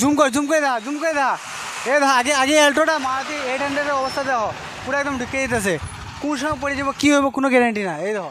Zoom কর, zoom করে দা zoom করে দা এ দা আগে আগে অ্যাল্টোটা মারাতে এইট হান্ড্রেডের অবস্থা দেখো। পুরো একদম ঢুকে যেতেছে কোন সময় পড়ে যাব, কী হবে কোনো গ্যারান্টি না এই দেখো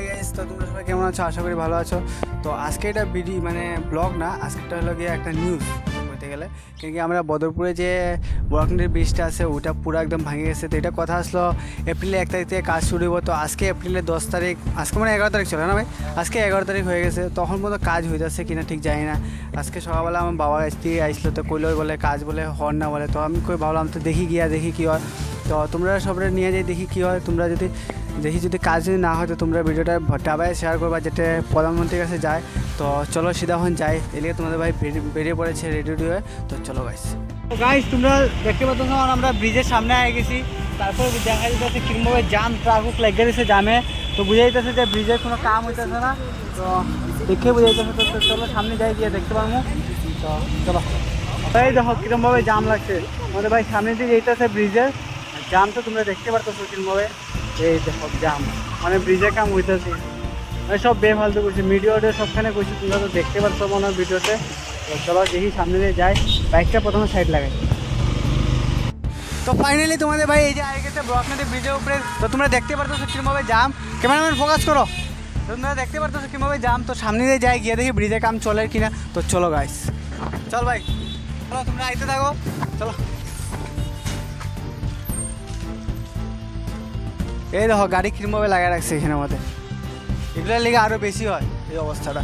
হাই গাইস তো তোমরা সবাই কেমন আছো? আশা করি ভালো আছো। তো আজকে এটা বিডি মানে ব্লগ না আজকেটা হলো গিয়ে একটা নিউজ বলতে গেলে। কেন কি আমরা বদরপুরে যে বরাকনের ব্রিজটা আছে, ওটা পুরো একদম ভেঙে গেছে। তো এটা কথা আসলো, এপ্রিলে এক তারিখ থেকে কাজ শুরু হব তো আজকে এপ্রিলের দশ তারিখ, আজকে মানে এগারো তারিখ ছিল না ভাই? আজকে এগারো তারিখ হয়ে গেছে। তখন পর্যন্ত কাজ হয়ে যাচ্ছে কিনা ঠিক জানি না। আজকে সকালবেলা আমার বাবা স্ত্রী আইসলো, তো কইলো বলে কাজ বলে হর না বলে। তো আমি কই ভাবলাম তো দেখি গিয়া, দেখি কী হয়। তো তোমরা সবাই নিয়ে যাই, দেখি কী হয়। তোমরা যদি দেখি যদি কাজ যদি না হয় তো তোমরা ভিডিওটা ডাবায় শেয়ার করবা যেটা প্রধানমন্ত্রীর কাছে যায়। তো চলো সিধা এখন যাই, এদিকে তোমাদের ভাই বেরিয়ে- পড়েছে রেডি রেডি হয়ে তো চলো গাইস গাইস তোমরা দেখতে পাচ্ছ আমরা ব্রিজের সামনে আগে গেছি। তারপরে দেখা যাচ্ছে কিরমভাবে জাম ট্রাফিক লেগে গেছে জামে। তো বুঝে যাইতেছে যে ব্রিজের কোনো কাম হইতেছে না। তো দেখে বুঝে যাইতেছে তো চলো সামনে যাই, গিয়ে দেখতে পারব। তো চলো। এই দেখো কিরমভাবে জাম লাগছে। আমাদের ভাই সামনে দিয়ে যেতেছে ব্রিজের জাম তো তোমরা দেখতে পারতো কিরমভাবে। এই দেখো, জাম। মানে ব্রিজের কাম হইতেছে। মানে সব বেফালতু করছে। মিডিয়াতে সবখানে করছে। তোমরা তো দেখতে পারছ মনে হয় ভিডিওতে চলো দেখি সামনে দিয়ে যাই। বাইকটা প্রথমে সাইড লাগাই। তো ফাইনালি তোমাদের ভাই, এই যে আগে গেছে ব্রকনদী ব্রিজের উপরে। তো তোমরা দেখতে পারতো কিরমভাবে জাম ক্যামেরাম্যান ফোকাস করো। তোমরা দেখতে পারতো কিরমভাবে জাম তো সামনে দিয়ে যাই, গিয়ে দেখি ব্রিজে কাম চলে কিনা। তো চলো গাইস চল ভাই। চলো, তোমরা আইতে থাকো। চলো। এই দেখো, গাড়ি কিরমভাবে লাগাই রাখছে এখানে আমাদের এগুলোর লেগে আরও বেশি হয় এই অবস্থাটা।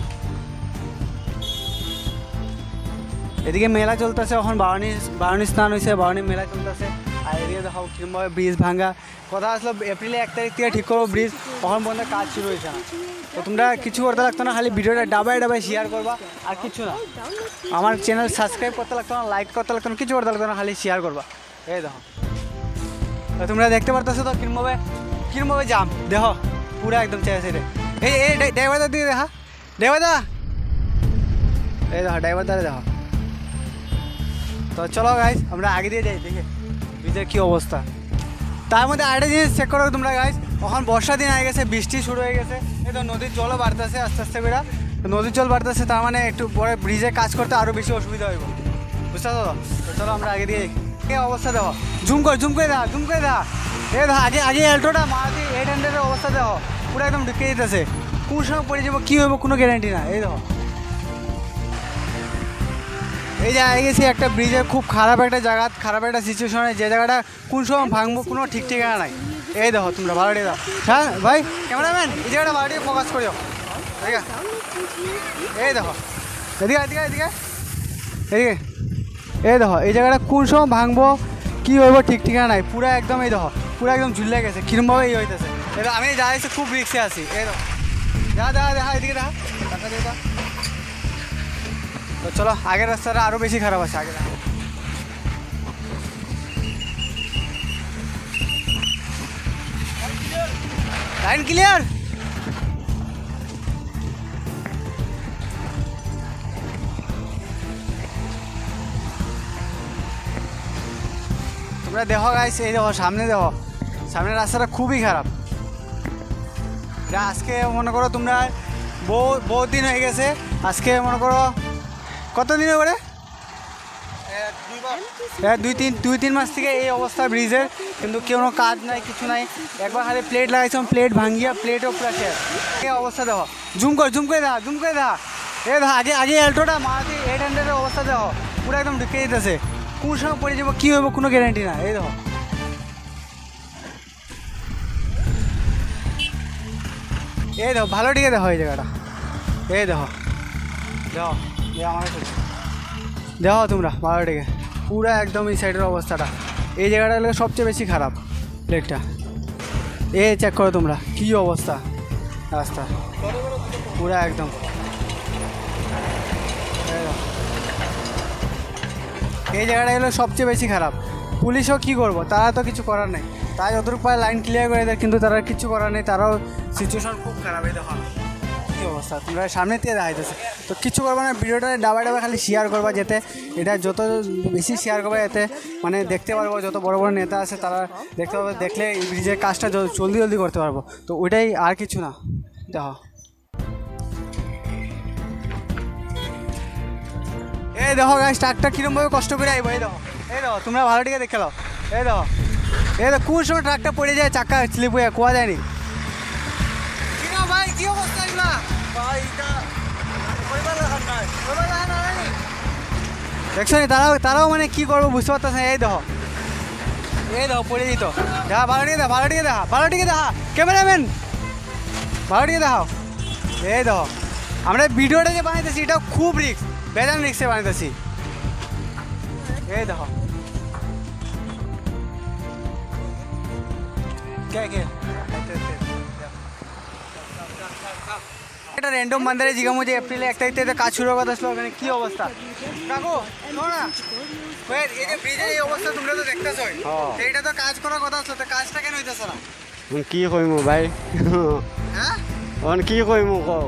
এদিকে মেলা চলতেছে, এখন বারণী বারণী স্নান হয়েছে বারণী মেলা চলতেছে। আর এদিকে দেখো কিরমভাবে ব্রিজ ভাঙা। কথা আসলো এপ্রিলে এক তারিখ থেকে ঠিক করব ব্রিজ তখন পর্যন্ত কাজ শুরু হয়েছে না। তো তোমরা কিছু করতে লাগতো না, খালি ভিডিওটা ডাবায় ডাবায় শেয়ার করবা, আর কিছু না। আমার চ্যানেল সাবস্ক্রাইব করতে লাগতো না লাইক করতে লাগতো না, কিছু করতে লাগতো না, খালি শেয়ার করবা। এই দেখো। তোমরা দেখতে পারতেছো তো কিরমভাবে কিরমভাবে জাম? দেখো, পুরা একদম চেয়ে সাইডে এই এই ড্রাইভারদার দিকে দেখা। ড্রাইভারদা! এই দেখো, ড্রাইভারদারে দেখো। তো চলো গাইস আমরা আগে দিয়ে যাই, দেখে। ব্রিজের কী অবস্থা। তার মধ্যে আরেকটা জিনিস চেক করো তোমরা গাইস এখন বর্ষা দিন হয়ে গেছে, বৃষ্টি শুরু হয়ে গেছে। এই তো নদীর জলও বাড়তেছে আস্তে আস্তে করে। নদীর জল বাড়তেছে, তার মানে একটু পরে ব্রিজে কাজ করতে আরও বেশি অসুবিধা হইব। বুঝতে তো চলো আমরা আগে দিয়ে অবস্থা দেখো? জুম কর জুম করে দা জুম করে দা এ আগে আগে অ্যাল্টোটা মারুতি এইট হান্ড্রেডের অবস্থা দেখো। পুরো একদম ঢুকে যেতেছে কোন সময় পড়ে যাব, কী হইব কোনো গ্যারান্টি না এই দেখো। এই যে আগে গেছি, একটা ব্রিজের খুব খারাপ একটা জায়গা, খারাপ একটা সিচুয়েশনে যে জায়গাটা কোন সময় ভাঙবো কোনো ঠিক ঠিকানা নাই। এই দেখো তোমরা, ভালো দাও হ্যাঁ ভাই ক্যামেরাম্যান এই জায়গাটা ভালো ফোকাস করিও। ঠিক আছে এই দেখো। এদিকে এদিকে এদিকে। এদিকে। এই দেখো, এই জায়গাটা কোন সময় ভাঙবো কী হইব ঠিক ঠিকানা নাই। পুরো একদম এই দেখো পুরো একদম ঝুলে গেছে কিরমভাবে এই হইতেছে দেখো, আমি যাইছি খুব রিক্সে আছি এই দেখো দেখা দেখা দেখা এদিকে দেখা তো চলো আগের রাস্তাটা আরও বেশি খারাপ আছে আগে দেখা লাইন ক্লিয়ার? তোমরা দেখো গাইস এই দেখো, সামনে দেখো। সামনের রাস্তাটা খুবই খারাপ। যা আজকে মনে করো তোমরা বহু বহুত দিন হয়ে গেছে। আজকে মনে করো, কত দিন করে দুই তিন দুই তিন মাস থেকে এই অবস্থা ব্রিজের। কিন্তু কোনো কাজ নাই, কিছু নাই। একবার খালি প্লেট লাগাইছিলাম প্লেট ভাঙিয়া প্লেটও পুরো এই অবস্থা দেখো। জুম কর, জুম করে দেখা জুম করে দেখা এ দেখো আগে আগে অ্যাল্টোটা মারুতি এইট হান্ড্রেডের অবস্থা দেখো। পুরো একদম ঢুকে যেতেছে কোন সময় পড়ে যাব, কী হইব কোনো গ্যারান্টি না এই দেখো। এই দেখো, ভালো দিকে দেখো এই জায়গাটা। এই দেখো। দেখো এ আমাকে দেখো তোমরা, ভালো দিকে পুরো একদম এই সাইডের অবস্থাটা। এই জায়গাটা হলো সবচেয়ে বেশি খারাপ প্লেটটা এ চেক করো তোমরা, কী অবস্থা? রাস্তা। পুরা একদম। এই জায়গাটা হলো সবচেয়ে বেশি খারাপ। পুলিশও কি করব? তারা তো কিছু করার নেই। তাই যতটুকু পায় লাইন ক্লিয়ার করে দেয়, কিন্তু তারা কিছু করার নেই। তারাও সিচুয়েশন খুব খারাপ, এই দেখো কী অবস্থা? তোমরা সামনে থেকে দেখাইতেছে। তো কিছু করব না, ভিডিওটা ডাবা ডাবা খালি শেয়ার করবা যেতে এটা যত বেশি শেয়ার করবে এতে মানে দেখতে পারব, যত বড় বড় নেতা আছে তারা দেখতে পারব, দেখলে ব্রিজের কাজটা জলদি জলদি করতে পারব। তো ওইটাই আর কিছু না। দেখো। এই দেখো গাছ ট্রাকটা কিরমভাবে কষ্ট করে আইবো, এই দেখো এই দেখো, তোমরা ভালো দিকে দেখে এই দেখো এই দেখো, কোন সময় ট্রাকটা পড়ে যায় চাকা স্লিপ হয়ে কোয়া যায়নি ভাই দেখছ নি, তারাও তারাও মানে কি করব বুঝতে পারতেছে এই দেখো এই দেখো, পড়ে দিত দেখা ভালো দিকে দেখা, ভালো দিকে দেখা, ভালো দিকে দেখা ক্যামেরাম্যান ভালো দিকে দেখাও, এই দেখো, আমরা ভিডিওটা যে বানাইতেছি এটা খুব রিক্স বেজান রিক্সে বানাইতেছি। এই দেখো। কে কে? এটা র্যান্ডম বান্দারে জিগামো যে এপ্রিলে এক তারিখ থেকে কাজ শুরু হওয়ার কথা ছিল ওখানে কি অবস্থা? কাকু না। এই যে ব্রিজের এই অবস্থা তোমরা তো দেখতেছই। হ্যাঁ। তো কাজ করার কথা ছিল তো কাজটা কেন হইতেছে না? কি কইমু ভাই? হ্যাঁ? কি কইমু কও?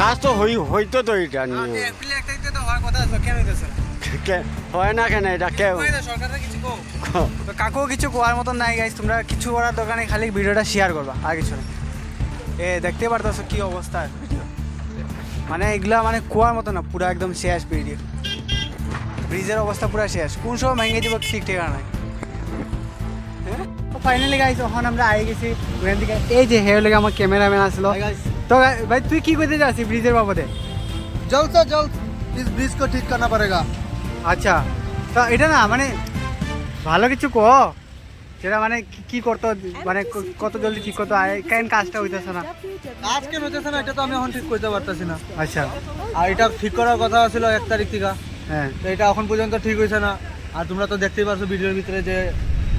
কাজ তো হই হইতো তো এটা নিয়ে। হয় না কেন এটা কেউ কাকু কিছু কোয়ার মতন নাই গাইস তোমরা কিছু করার দোকানে খালি ভিডিওটা শেয়ার করবা আর কিছু না। এ দেখতে পারতেছো কি অবস্থা? মানে এগুলা মানে কুয়ার মতো না পুরো একদম শেষ ভিডিও ব্রিজের অবস্থা পুরো শেষ। কোন সময় ভেঙে দিব ঠিক ঠিকানা নাই। ফাইনালি গাইস তখন আমরা আই গেছি ওখান থেকে এই যে হেও লেগে আমার ক্যামেরাম্যান আসলো। তো guys, ভাই তুই কি করতে যাচ্ছি ব্রিজের বাবদে जल्द से जल्द इस ब्रिज को ठीक करना पड़ेगा আচ্ছা তো এটা না মানে ভালো কিছু কো সেটা মানে কি- কি করতো মানে ক- কত জলদি ঠিক করতো আর কেন কাজটা হইতেছে না আজকে হইতেছে না এটা তো আমি এখন ঠিক করতে পারতেছি না আচ্ছা আর এটা ঠিক করার কথা ছিল এক তারিখ থেকে হ্যাঁ তো এটা এখন পর্যন্ত ঠিক হয়েছে না আর তোমরা তো দেখতেই পারছো ভিডিওর ভিতরে যে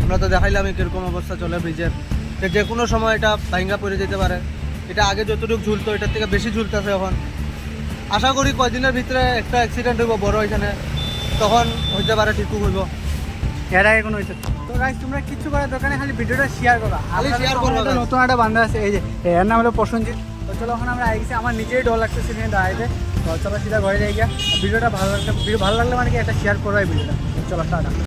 আমরা তো দেখাইলাম কিরকম অবস্থা চলে ব্রিজের তো যে কোনো সময় এটা ভাঙ্গা পড়ে যেতে পারে এটা আগে যতটুকু ঝুলতো এটার থেকে বেশি ঝুলতেছে এখন। আশা করি কয়দিনের ভিতরে একটা অ্যাক্সিডেন্ট হইব বড় এখানে তখন হইতে পারে ঠিকও হইব। এর আগে কোনো হয়েছে তো গাইস তোমরা কিছু করার দোকানে খালি ভিডিওটা শেয়ার করো খালি করবা, একটা নতুন একটা বান্ধা আছে এই যে এর নাম হলো প্রসঞ্জিৎ তো চলো এখন আমরা আই গেছি আমার নিজেই ডর লাগতেছে নিয়ে দাঁড়াইতে। তো চলো সিধা ঘরে যাই গিয়া। ভিডিওটা ভালো লাগলে ভিডিও ভালো লাগলে মানে কি একটা শেয়ার করো এই ভিডিওটা। চলো টাটা।